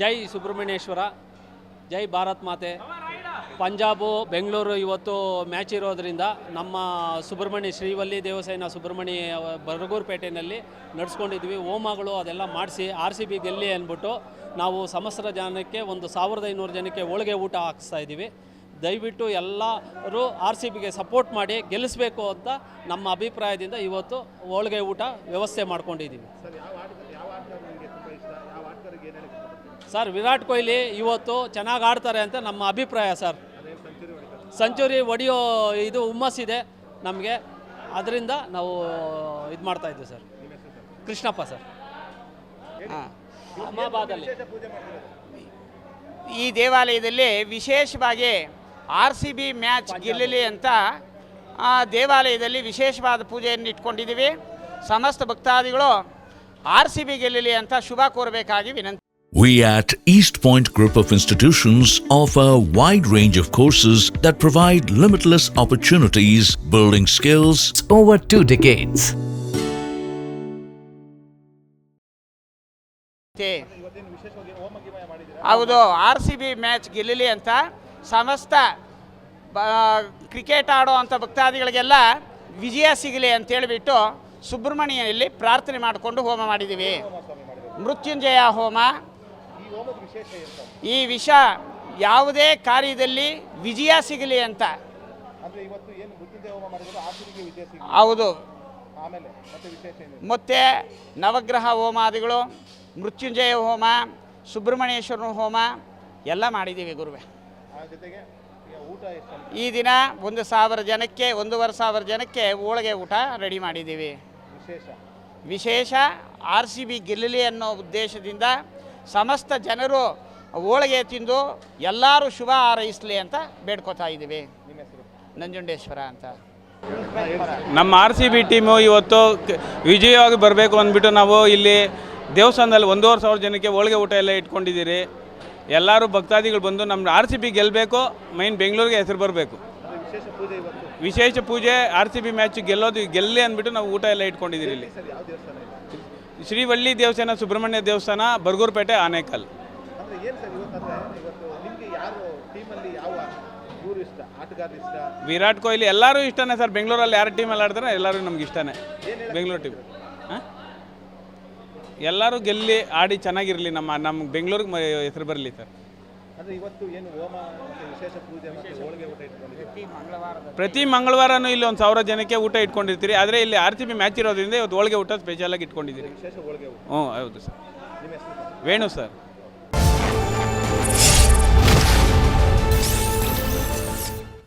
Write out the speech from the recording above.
ಜೈ ಸುಬ್ರಹ್ಮಣ್ಯೇಶ್ವರ, ಜೈ ಭಾರತ್ ಮಾತೆ. ಪಂಜಾಬು, ಬೆಂಗಳೂರು ಇವತ್ತು ಮ್ಯಾಚ್ ಇರೋದರಿಂದ ನಮ್ಮ ಸುಬ್ರಹ್ಮಣ್ಯ ಶ್ರೀವಲ್ಲಿ ದೇವಸೇನ ಸುಬ್ರಹ್ಮಣ್ಯ ಬರಗೂರುಪೇಟೆಯಲ್ಲಿ ನಡೆಸ್ಕೊಂಡಿದ್ವಿ. ಹೋಮಗಳು ಅದೆಲ್ಲ ಮಾಡಿಸಿ ಆರ್ ಸಿ ಬಿ ಗೆಲ್ಲಿ ಅಂದ್ಬಿಟ್ಟು ನಾವು ಸಮಸ್ತ ಜನಕ್ಕೆ ಒಂದು ಸಾವಿರದ ಐನೂರು ಜನಕ್ಕೆ ಹೋಳಿಗೆ ಊಟ ಹಾಕಿಸ್ತಾ ಇದ್ದೀವಿ. ದಯವಿಟ್ಟು ಎಲ್ಲರೂ ಆರ್ ಸಿ ಬಿಗೆ ಸಪೋರ್ಟ್ ಮಾಡಿ ಗೆಲ್ಲಿಸ್ಬೇಕು ಅಂತ ನಮ್ಮ ಅಭಿಪ್ರಾಯದಿಂದ ಇವತ್ತು ಹೋಳಿಗೆ ಊಟ ವ್ಯವಸ್ಥೆ ಮಾಡ್ಕೊಂಡಿದ್ದೀವಿ. ಸರ್ ವಿರಾಟ್ ಕೊಹ್ಲಿ ಇವತ್ತು ಚೆನ್ನಾಗಿ ಆಡ್ತಾರೆ ಅಂತ ನಮ್ಮ ಅಭಿಪ್ರಾಯ ಸರ್. ಸಂಚುರಿ ಹೊಡೆಯೋ ಇದು ಹುಮ್ಮಸ್ಸಿದೆ ನಮಗೆ. ಅದರಿಂದ ನಾವು ಇದು ಮಾಡ್ತಾ ಇದ್ದೀವಿ ಸರ್. ಕೃಷ್ಣಪ್ಪ ಸರ್. ಹಾಂ. ವಿಶೇಷ ಈ ದೇವಾಲಯದಲ್ಲಿ ವಿಶೇಷವಾಗಿ ಆರ್ ಸಿ ಬಿ ಮ್ಯಾಚ್ ಗೆಲ್ಲಲಿ ಅಂತ ಆ ದೇವಾಲಯದಲ್ಲಿ ವಿಶೇಷವಾದ ಪೂಜೆಯನ್ನು ಇಟ್ಕೊಂಡಿದ್ದೀವಿ. ಸಮಸ್ತ ಭಕ್ತಾದಿಗಳು ಆರ್ ಸಿ ಬಿ ಗೆಲ್ಲಲಿ ಅಂತ ಶುಭ ಕೋರಬೇಕಾಗಿ ವಿನಂತಿ We at East Point Group of Institutions offer a wide range of courses that provide limitless opportunities, building skills, over two decades. ಹೌದು ಆರ್ ಸಿ ಬಿ ಮ್ಯಾಚ್ ಗೆಲ್ಲಲಿ ಅಂತ ಸಮಸ್ತ ಕ್ರಿಕೆಟ್ ಆಡೋ ಅಂಥ ಭಕ್ತಾದಿಗಳಿಗೆಲ್ಲ ವಿಜಯ ಸಿಗಲಿ ಅಂತೇಳಿಬಿಟ್ಟು ಸುಬ್ರಹ್ಮಣ್ಯಲ್ಲಿ ಪ್ರಾರ್ಥನೆ ಮಾಡಿಕೊಂಡು ಹೋಮ ಮಾಡಿದ್ದೀವಿ. ಮೃತ್ಯುಂಜಯ ಹೋಮ. ಈ ವಿಷ ಯಾವುದೇ ಕಾರ್ಯದಲ್ಲಿ ವಿಜಯ ಸಿಗಲಿ ಅಂತ. ಹೌದು. ಮತ್ತೆ ನವಗ್ರಹ ಹೋಮಾದಿಗಳು, ಮೃತ್ಯುಂಜಯ ಹೋಮ, ಸುಬ್ರಹ್ಮಣ್ಯೇಶ್ವರನ ಹೋಮ ಎಲ್ಲ ಮಾಡಿದ್ದೀವಿ ಗುರುವೆ. ಈ ದಿನ ಒಂದು ಸಾವಿರ ಜನಕ್ಕೆ, ಒಂದೂವರೆ ಸಾವಿರ ಜನಕ್ಕೆ ಹೋಳಿಗೆ ಊಟ ರೆಡಿ ಮಾಡಿದ್ದೀವಿ. ವಿಶೇಷ? ವಿಶೇಷ ಆರ್ ಸಿ ಬಿ ಗೆಲ್ಲಲಿ ಅನ್ನೋ ಉದ್ದೇಶದಿಂದ ಸಮಸ್ತ ಜನರು ಹೋಳಿಗೆ ತಿಂದು ಎಲ್ಲರೂ ಶುಭ ಹಾರೈಸಲಿ ಅಂತ ಬೇಡ್ಕೋತಾ ಇದ್ದೀವಿ. ನಿಮ್ಮ ಹೆಸರು? ನಂಜುಂಡೇಶ್ವರ ಅಂತ. ನಮ್ಮ ಆರ್ ಸಿ ಬಿ ಟೀಮು ಇವತ್ತು ಕ- ವಿಜಯವಾಗಿ ಬರಬೇಕು ಅಂದ್ಬಿಟ್ಟು ನಾವು ಇಲ್ಲಿ ದೇವಸ್ಥಾನದಲ್ಲಿ ಒಂದೂವರೆ ಸಾವಿರ ಜನಕ್ಕೆ ಹೋಳಿಗೆ ಊಟ ಎಲ್ಲ ಇಟ್ಕೊಂಡಿದ್ದೀರಿ. ಎಲ್ಲರೂ ಭಕ್ತಾದಿಗಳು ಬಂದು ನಮ್ಮ ಆರ್ ಸಿ ಬಿ ಗೆಲ್ಲಬೇಕು ಮೈನ್ ಬೆಂಗಳೂರಿಗೆ ಹೆಸರು ಬರಬೇಕು. ವಿಶೇಷ ಪೂಜೆ ಇವತ್ತು? ವಿಶೇಷ ಪೂಜೆ ಆರ್ ಸಿ ಬಿ ಮ್ಯಾಚ್ ಗೆಲ್ಲೋದು ಗೆಲ್ಲಿ ಅಂದ್ಬಿಟ್ಟು ನಾವು ಊಟ ಎಲ್ಲ ಇಟ್ಕೊಂಡಿದ್ದೀರಿ ಇಲ್ಲಿ. ಶ್ರೀವಳ್ಳಿ ದೇವಸ್ಥಾನ ಸುಬ್ರಹ್ಮಣ್ಯ ದೇವಸ್ಥಾನ ಬರ್ಗೂರ್ಪೇಟೆ ಆನೇಕಲ್. ವಿರಾಟ್ ಕೊಹ್ಲಿ ಎಲ್ಲರೂ ಇಷ್ಟನೇ ಸರ್. ಬೆಂಗಳೂರಲ್ಲಿ ಯಾರು ಟೀಮಲ್ಲಿ ಆಡ್ತಾರೆ ಎಲ್ಲರೂ ನಮ್ಗೆ ಇಷ್ಟನೇ. ಬೆಂಗಳೂರು ಟೀಮ್ ಹಾಂ? ಎಲ್ಲರೂ ಗೆಲ್ಲಿ ಆಡಿ ಚೆನ್ನಾಗಿರಲಿ ನಮ್ಮ ನಮ್ಮ ಬೆಂಗಳೂರಿಗೆ ಹೆಸರು ಬರಲಿ ಸರ್. ಅಂದರೆ ಇವತ್ತು ಏನು ಹೋಮ ವಿಶೇಷ ಪೂಜೆ ಮತ್ತು ಹೋಳಿಗೆ ಊಟ ಇಟ್ಕೊಂಡಿದ್ದೀವಿ ಪ್ರತಿ ಮಂಗಳವಾರನೂ ಇಲ್ಲಿ ಒಂದು ಸಾವಿರ ಜನಕ್ಕೆ ಊಟ ಇಟ್ಕೊಂಡಿರ್ತೀರಿ. ಆದರೆ ಇಲ್ಲಿ ಆರ್ ಸಿ ಬಿ ಮ್ಯಾಚ್ ಇರೋದ್ರಿಂದ ಇವತ್ತು ಹೋಳಿಗೆ ಊಟ ಸ್ಪೆಷಲಾಗಿ ಇಟ್ಕೊಂಡಿದ್ದೀರಿ. ವಿಶೇಷ ಹೋಳಿಗೆ ಊಟ. ಹ್ಞೂ ಹೌದು ಸರ್. ವೇಣು ಸರ್.